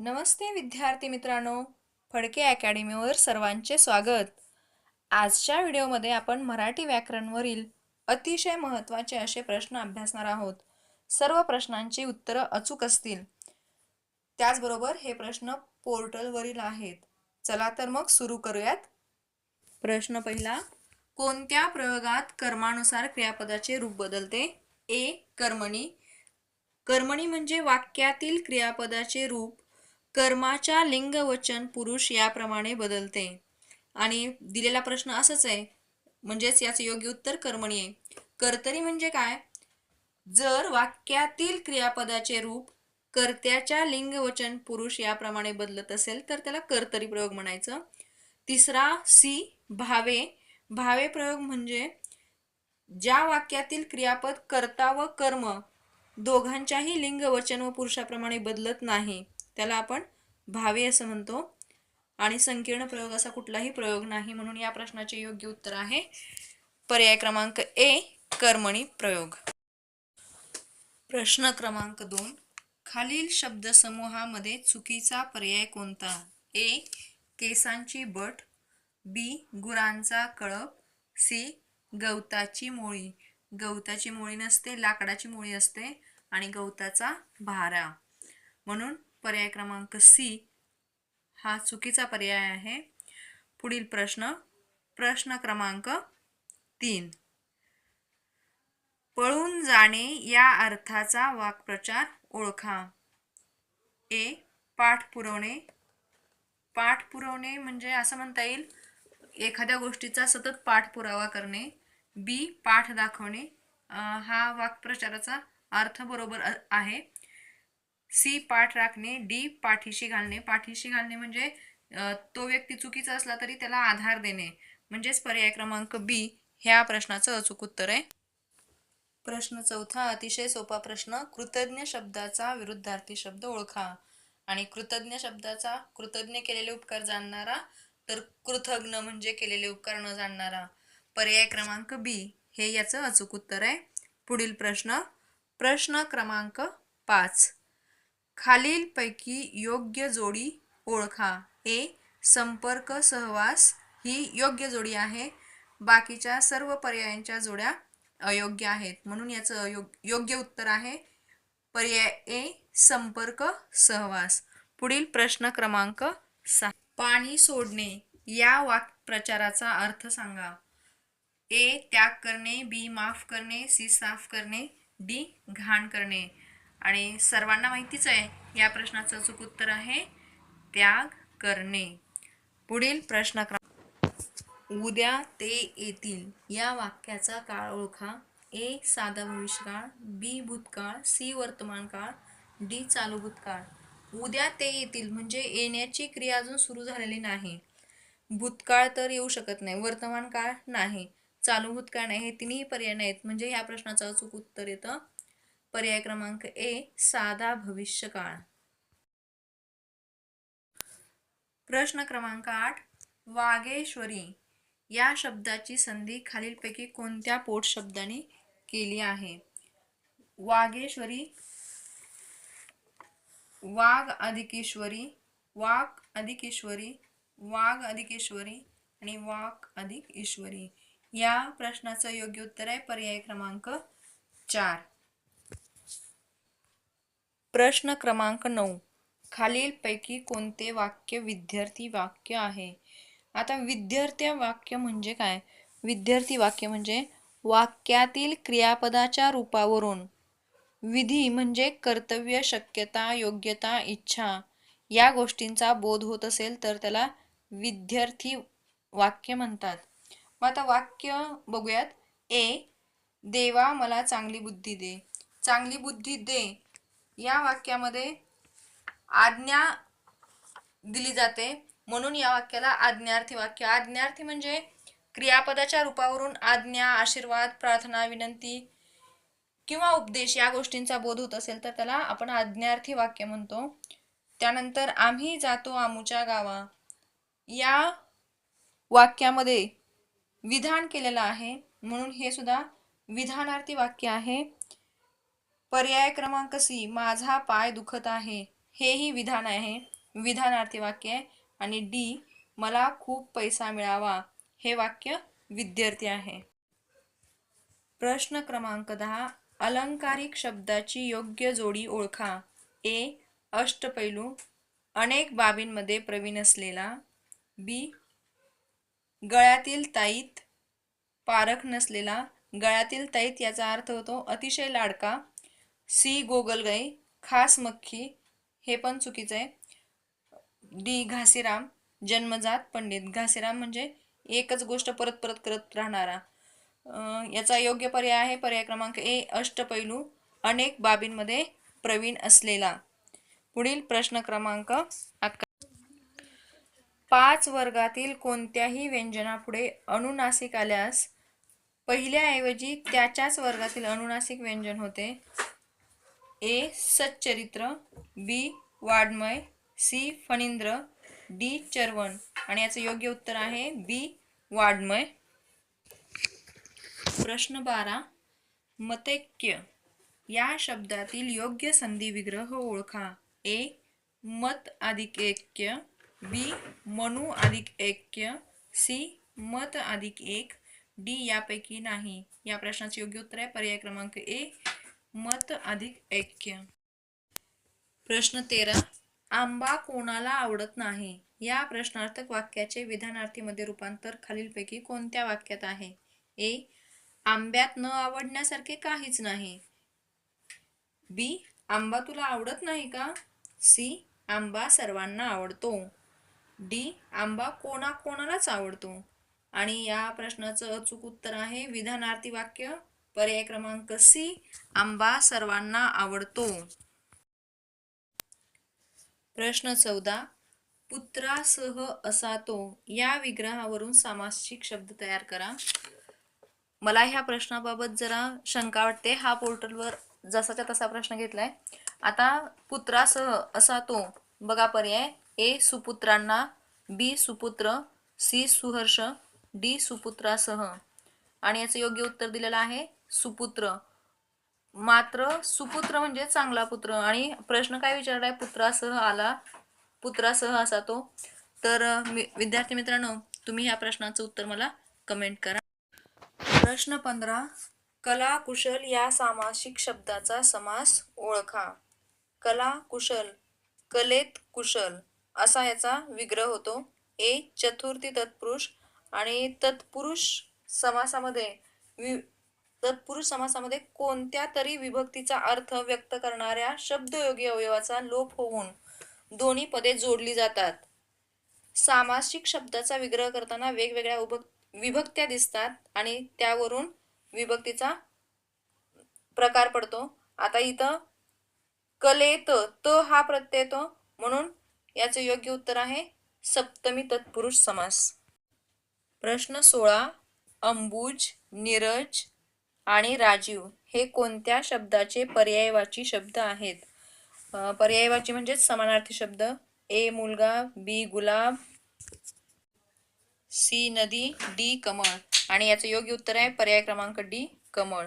नमस्ते विद्यार्थी मित्रांनो फडके अकॅडमीवर सर्वांचे स्वागत. आजच्या व्हिडिओमध्ये आपण मराठी व्याकरणवरील अतिशय महत्त्वाचे असे प्रश्न अभ्यासणार आहोत. सर्व प्रश्नांची उत्तरं अचूक असतील. त्याचबरोबर हे प्रश्न पोर्टलवरील आहेत. चला तर मग सुरू करूयात. प्रश्न पहिला कोणत्या प्रयोगात कर्मानुसार क्रियापदाचे रूप बदलते? ए कर्मणी. कर्मणी म्हणजे वाक्यातील क्रियापदाचे रूप. कर्माच्या लिंगवचन पुरुष याप्रमाणे बदलते. आणि दिलेला प्रश्न असंच आहे म्हणजेच याचं योग्य उत्तर कर्मणी आहे कर्तरी म्हणजे काय? जर वाक्यातील क्रियापदाचे रूप कर्त्याच्या लिंगवचन पुरुष याप्रमाणे बदलत असेल तर त्याला कर्तरी प्रयोग म्हणायचं. तिसरा सी भावे. भावे प्रयोग म्हणजे ज्या वाक्यातील क्रियापद कर्ता व कर्म दोघांच्याही लिंगवचन व पुरुषाप्रमाणे बदलत नाही त्याला आपण भावे असं म्हणतो. आणि संकीर्ण प्रयोग असा कुठलाही प्रयोग नाही म्हणून या प्रश्नाचे योग्य उत्तर आहे. पर्याय क्रमांक ए कर्मणी प्रयोग. प्रश्न क्रमांक दोन खालील शब्दसमूहामध्ये चुकीचा पर्याय कोणता? ए केसांची बट बी गुरांचा कळप सी गवताची मोळी. गवताची मोळी नसते लाकडाची मोळी असते आणि गवताचा भारा. म्हणून पर्याय क्रमांक सी हा चुकीचा पर्याय आहे. पुढील प्रश्न प्रश्न क्रमांक तीन. पळून जाणे या अर्थाचा वाक्प्रचार ओळखा. ए पाठ पुरवणे. पाठ पुरवणे म्हणजे असं म्हणता येईल एखाद्या गोष्टीचा सतत पाठपुरावा करणे. बी पाठ दाखवणे. हा वाक्प्रचाराचा अर्थ बरोबर आहे. सी पाठ राखणे डी पाठीशी घालणे. पाठीशी घालणे म्हणजे तो व्यक्ती चुकीचा असला तरी त्याला आधार देणे. म्हणजेच पर्याय क्रमांक बी ह्या प्रश्नाचं अचूक उत्तर आहे. प्रश्न चौथा अतिशय सोपा प्रश्न कृतज्ञ शब्दाचा विरुद्धार्थी शब्द ओळखा. आणि कृतज्ञ शब्दाचा कृतज्ञ केलेले उपकार जाणणारा तर कृतज्ञ म्हणजे केलेले उपकार न जाणणारा. पर्याय क्रमांक बी हे याचं अचूक उत्तर आहे. पुढील प्रश्न प्रश्न क्रमांक पाच. खालीलपैकी योग्य जोडी ओळखा. ए संपर्क सहवास. ही योग्य जोडी आहे. बाकीच्या सर्व पर्यायांच्या जोड्या अयोग्य आहेत. म्हणून याचं अयो योग्य उत्तर आहे. पर्याय ए संपर्क सहवास. पुढील प्रश्न क्रमांक सहा. पाणी सोडणे. या वाक्प्रचाराचा अर्थ सांगा. ए त्याग करणे. बी माफ करणे. सी साफ करणे. डी घाण करणे. आणि सर्वांना माहितीच आहे या प्रश्नाचं अचूक उत्तर आहे त्याग करणे. पुढील प्रश्न क्रमांक उद्या ते येतील. या वाक्याचा काळ ओळखा. ए साधा भविष्यकाळ. बी भूतकाळ. सी वर्तमान काळ डी चालू भूतकाळ. उद्या ते येतील म्हणजे येण्याची क्रिया अजून सुरू झालेली नाही. भूतकाळ तर येऊ शकत नाही वर्तमान काळ नाही. चालू भूतकाळ नाही हे तिन्ही पर्याय नाहीत. म्हणजे ह्या प्रश्नाचं अचूक उत्तर येतं. पर्याय क्रमांक ए साधा भविष्यकाळ. प्रश्न क्रमांक आठ वागेश्वरी. या शब्दाची संधी खालीलपैकी कोणत्या पोट शब्दाने केली आहे? वागेश्वरी वाघ अधिकेश्वरी वाघ अधिकेश्वरी वाघ अधिकेश्वरी आणि वाक अधिक ईश्वरी या प्रश्नाचं योग्य उत्तर आहे पर्याय क्रमांक चार. प्रश्न क्रमांक नऊ. खालीलपैकी कोणते वाक्य विद्यार्थी वाक्य आहे? आता विद्यार्थी वाक्य म्हणजे काय? विद्यार्थी वाक्य म्हणजे वाक्यातील क्रियापदाच्या रूपावरून. विधी म्हणजे कर्तव्य शक्यता योग्यता इच्छा या गोष्टींचा बोध होत असेल तर त्याला विद्यार्थी वाक्य म्हणतात. मग आता वाक्य बघूयात. ए देवा मला चांगली बुद्धी दे. चांगली बुद्धी दे. या वाक्यामध्ये आज्ञा दिली जाते. म्हणून या वाक्याला आज्ञार्थी वाक्य. आज्ञार्थी म्हणजे क्रियापदाच्या रूपावरून आज्ञा आशीर्वाद प्रार्थना विनंती किंवा उपदेश या गोष्टींचा बोध होत असेल तर त्याला आपण आज्ञार्थी वाक्य म्हणतो. त्यानंतर आम्ही जातो आमूच्या गावा. या वाक्यामध्ये विधान केलेलं आहे. म्हणून हे सुद्धा विधानार्थी वाक्य आहे. पर्याय क्रमांक सी माझा पाय दुखत आहे. हेही विधान आहे. विधानार्थी वाक्य आहे. आणि डी मला खूप पैसा मिळावा. हे वाक्य विद्यार्थी आहे. प्रश्न क्रमांक दहा अलंकारिक शब्दाची योग्य जोडी ओळखा. ए अष्टपैलू अनेक बाबींमध्ये प्रवीण असलेला. बी गळ्यातील ताईत पारख नसलेला. गळ्यातील ताईत याचा अर्थ होतो अतिशय लाडका सी गोगलगाई खास मक्खी हे पण चुकीचं आहे. डी घासीराम जन्मजात पंडित. घासीराम म्हणजे एकच गोष्ट परत परत करत राहणारा. याचा योग्य पर्याय आहे. पर्याय क्रमांक ए अष्टपैलू अनेक बाबींमध्ये प्रवीण असलेला. पुढील प्रश्न क्रमांक अकरा. पाच वर्गातील कोणत्याही व्यंजनापुढे अनुनासिक आल्यास पहिल्याऐवजी त्याच्याच वर्गातील अनुनासिक व्यंजन होते. ए सच्चरित्र बी वाड्मय सी फणींद्र डी चरवण. आणि याचं योग्य उत्तर आहे बी वाड्मय. प्रश्न बारा मतैक्य. या शब्दातील योग्य संधी विग्रह ओळखा. ए मत अधिक ऐक्य बी मनू अधिक ऐक्य सी मत अधिक एक डी यापैकी नाही. या प्रश्नाचे योग्य उत्तर आहे. पर्याय क्रमांक ए मत अधिक ऐक्य. प्रश्न तेरा. आंबा कोणाला आवडत नाही? या प्रश्नार्थक वाक्याचे विधानार्थीमध्ये रूपांतर खालीलपैकी कोणत्या वाक्यात आहे? ए. आंब्यात न आवडण्यासारखे काहीच नाही. बी. आंबा तुला आवडत नाही का? सी. आंबा सर्वांना आवडतो. डी. आंबा कोणाकोणालाच आवडतो. आणि या प्रश्नाचं अचूक उत्तर आहे विधानार्थी वाक्य पर्याय क्रमांक सी आंबा सर्वांना आवडतो. प्रश्न चौदा पुत्रासह असा तो या विग्रहावरून सामासिक शब्द तयार करा. मला ह्या प्रश्नाबाबत जरा शंका वाटते. हा पोर्टलवर जसाच्या तसा प्रश्न घेतलाय. आता पुत्रासह असा तो बघा पर्याय. ए सुपुत्रांना बी सुपुत्र सी सुहर्ष डी सुपुत्रासह आणि याचं योग्य उत्तर दिलेलं आहे. सुपुत्र. मात्र सुपुत्र म्हणजे चांगला पुत्र. आणि प्रश्न काय विचारलाय पुत्रासह आला पुत्रासह असा तो. तर विद्यार्थी मित्रांनो तुम्ही ह्या प्रश्नाचं उत्तर मला कमेंट करा. प्रश्न पंधरा. कला कुशल या सामासिक शब्दाचा समास ओळखा. कला कुशल कलेत कुशल असा याचा विग्रह होतो. ए चतुर्थी तत्पुरुष आणि तत्पुरुष समासामध्ये वि तत्पुरुष समासामध्ये कोणत्या तरी विभक्तीचा अर्थ व्यक्त करणाऱ्या शब्दयोगी अवयवाचा लोप होऊन दोन्ही पदे जोडली जातात. सामासिक शब्दाचा विग्रह करताना वेगवेगळ्या उभक विभक्त्या दिसतात आणि त्यावरून विभक्तीचा प्रकार पडतो. आता इथं कलेत त हा प्रत्यय येतो म्हणून याचे योग्य उत्तर आहे सप्तमी तत्पुरुष समास. प्रश्न सोळा अंबुज नीरज आणि राजीव हे कोणत्या शब्दाचे पर्यायवाची शब्द आहेत? पर्यायवाची म्हणजेच समानार्थी शब्द. ए मुलगा बी गुलाब सी नदी डी कमळ. आणि याचं योग्य उत्तर आहे पर्याय क्रमांक डी कमळ.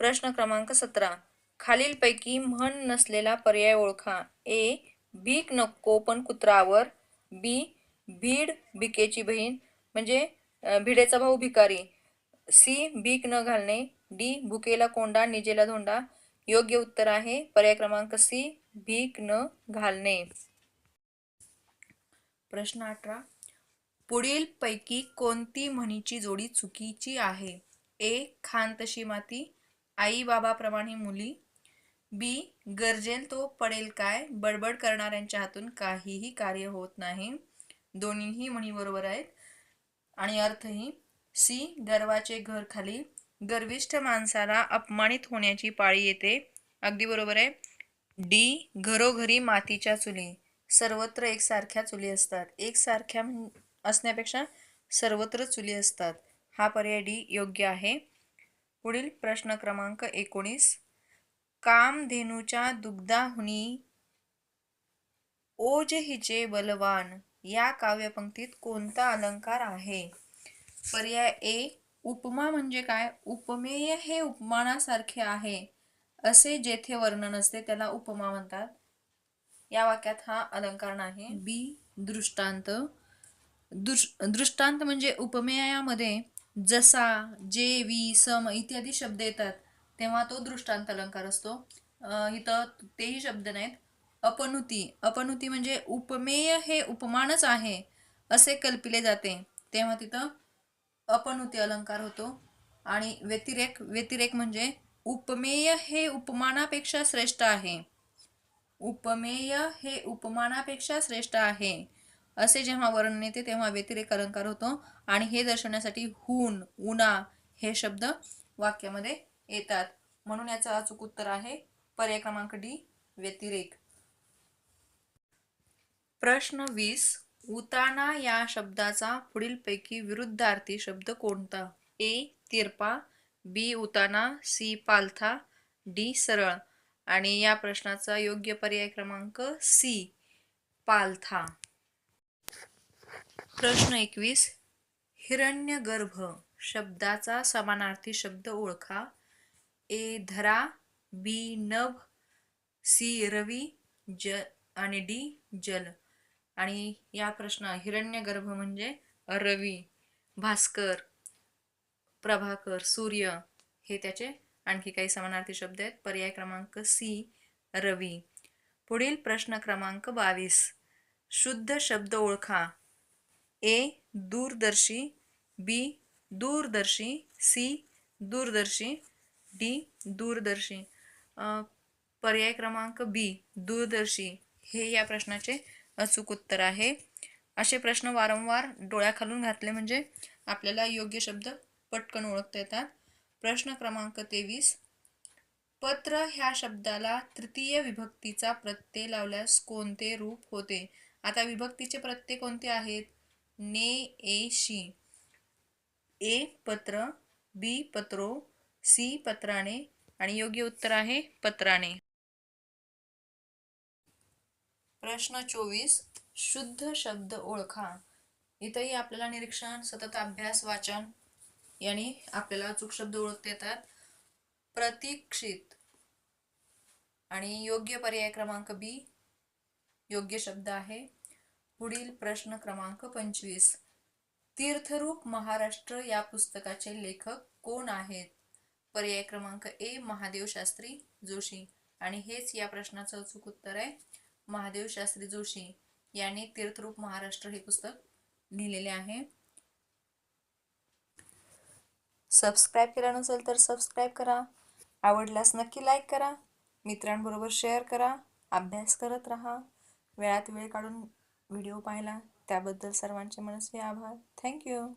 प्रश्न क्रमांक सतरा. खालीलपैकी म्हण नसलेला पर्याय ओळखा. ए भीक नको पण कुत्रावर बी भीड भिकेची बहीण. म्हणजे भिडेचा भाऊ भिकारी. सी भीक न घालणे. डी भुकेला कोंडा निजेला धोंडा. योग्य उत्तर आहे. पर्याय क्रमांक सी भीक न घालणे. प्रश्न अठरा. पुढील पैकी कोणती म्हणीची जोडी चुकीची आहे? ए खान तशी माती. आई बाबाप्रमाणे मुली. बी गरजेल तो पडेल काय? बडबड करणाऱ्यांच्या हातून काहीही कार्य होत नाही. दोन्हीही म्हणी बरोबर आहेत. आणि अर्थही सी. गर्वाचे घर खाली. गर्विष्ठ माणसाला अपमानित होण्याची पाळी येते. अगदी बरोबर आहे. डी. घरोघरी मातीच्या चुली. सर्वत्र एकसारख्या चुली असतात. एकसारख्या असण्यापेक्षा सर्वत्र चुली असतात. हा पर्याय डी. योग्य आहे. पुढील प्रश्न क्रमांक एकोणीस. कामधेनूच्या दुग्धाहुनी ओज हिचे बलवान या काव्यपंक्तीत कोणता अलंकार आहे? पर्याय ए उपमा म्हणजे काय? उपमेय हे उपमानासारखे आहे असे जेथे वर्णन असते त्याला उपमा म्हणतात. या वाक्यात हा अलंकार नाही. बी दृष्टांत. दृश दृष्टांत म्हणजे उपमेयामध्ये जसा जे वी सम इत्यादी शब्द येतात तेव्हा तो दृष्टांत अलंकार असतो. इथं तेही शब्द नाहीत. अपनुती. अपनुती म्हणजे उपमेय हे उपमानच आहे असे कल्पिले जाते. तेव्हा तिथं अपनुती अलंकार होतो. आणि व्यतिरेक व्यतिरेक म्हणजे उपमेय हे उपमानापेक्षा श्रेष्ठ आहे. उपमेय हे उपमानापेक्षा श्रेष्ठ आहे. असे जेव्हा वर्णन येते तेव्हा व्यतिरेक अलंकार होतो. आणि हे दर्शवण्यासाठी हुन उना हे शब्द वाक्यामध्ये येतात. म्हणून याचं अचूक उत्तर आहे पर्याय क्रमांक डी व्यतिरेक. प्रश्न वीस. उताना या शब्दाचा पुढीलपैकी विरुद्धार्थी शब्द कोणता? ए. तिरपा बी. उताना सी. पालथा डी. सरळ. आणि या प्रश्नाचा योग्य पर्याय क्रमांक सी. पालथा. प्रश्न एकवीस. हिरण्यगर्भ शब्दाचा समानार्थी शब्द ओळखा. ए. धरा बी. नभ सी. रवी ज आणि डी. जल. आणि या प्रश्न हिरण्यगर्भ म्हणजे रवी भास्कर प्रभाकर सूर्य हे त्याचे आणखी काही समानार्थी शब्द आहेत. पर्याय क्रमांक सी रवी. पुढील प्रश्न क्रमांक बावीस. शुद्ध शब्द ओळखा. ए दूरदर्शी बी दूरदर्शी सी दूरदर्शी डी दूरदर्शी. पर्याय क्रमांक बी दूरदर्शी. हे या प्रश्नाचे अचूक उत्तर आहे. असे प्रश्न वारंवार डोळ्याखालून घातले म्हणजे आपल्याला योग्य शब्द पटकन ओळखता येतात. प्रश्न क्रमांक तेवीस. पत्र ह्या शब्दाला तृतीय विभक्तीचा प्रत्यय लावल्यास कोणते रूप होते? आता विभक्तीचे प्रत्यय कोणते आहेत? ने ए शी. ए पत्र बी पत्रो सी पत्राने आणि योग्य उत्तर आहे पत्राने प्रश्न चोवीस शुद्ध शब्द ओळखा. इथंही आपल्याला निरीक्षण सतत अभ्यास वाचन यांनी आपल्याला अचूक शब्द ओळखता येतात. प्रतीक्षित आणि योग्य पर्याय क्रमांक बी योग्य शब्द आहे. पुढील प्रश्न क्रमांक पंचवीस. तीर्थरूप महाराष्ट्र या पुस्तकाचे लेखक कोण आहेत? पर्याय क्रमांक ए महादेव शास्त्री जोशी. आणि हेच या प्रश्नाचं अचूक उत्तर आहे. महादेव शास्त्री जोशी यांनी तीर्थरूप महाराष्ट्र हे पुस्तक लिहिलेले आहे. सबस्क्राईब केला नसेल तर सबस्क्राईब करा. आवडल्यास नक्की लाईक करा. मित्रांबरोबर शेअर करा. अभ्यास करत राहा. वेळात वेळ काढून व्हिडिओ पाहिला. त्याबद्दल सर्वांचे मनस्वी आभार. थँक्यू